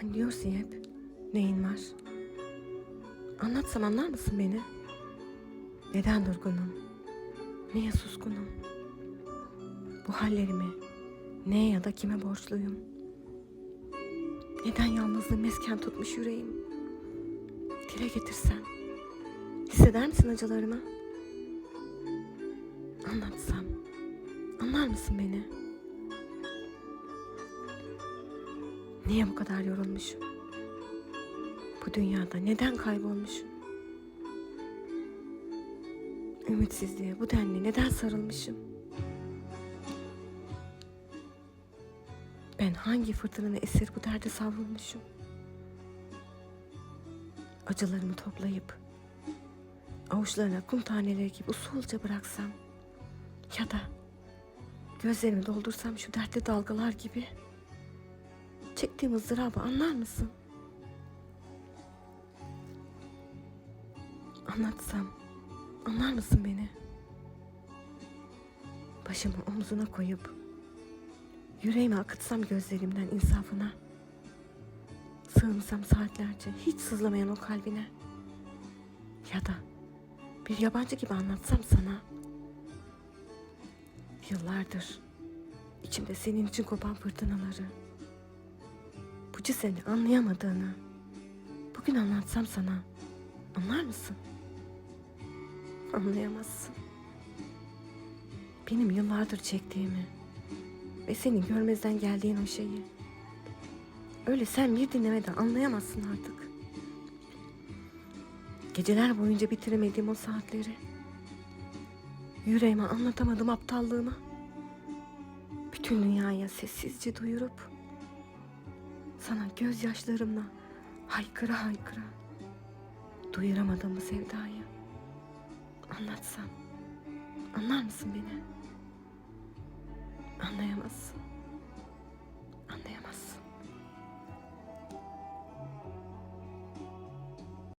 Sen diyorsun hep neyin var? Anlatsam anlar mısın beni? Neden durgunum? Niye suskunum? Bu hallerimi neye ya da kime borçluyum? Neden yalnızlığım mesken tutmuş yüreğim? Dile getirsem, hisseder misin acılarımı? Anlatsam, anlar mısın beni? Niye bu kadar yorulmuşum? Bu dünyada neden kaybolmuşum? Ümitsizliğe bu denli neden sarılmışım? Ben hangi fırtınanın esir bu derde savrulmuşum? Acılarımı toplayıp avuçlarına kum taneleri gibi usulca bıraksam ya da gözlerimi doldursam şu dertli dalgalar gibi çektiğim ızdırabı anlar mısın? Anlatsam anlar mısın beni? Başımı omzuna koyup yüreğimi akıtsam gözlerimden insafına. Sığınsam saatlerce hiç sızlamayan o kalbine. Ya da bir yabancı gibi anlatsam sana. Yıllardır içimde senin için kopan fırtınaları. Bu seni anlayamadığını bugün anlatsam sana anlar mısın? Anlayamazsın. Benim yıllardır çektiğimi ve senin görmezden geldiğin o şeyi. Öyle sen bir dinlemeden anlayamazsın artık. Geceler boyunca bitiremediğim o saatleri. Yüreğime anlatamadım aptallığımı. Bütün dünyaya sessizce duyurup sana gözyaşlarımla haykıra haykıra duyuramadım bu sevdayı. Anlatsam anlar mısın beni? Anlayamazsın.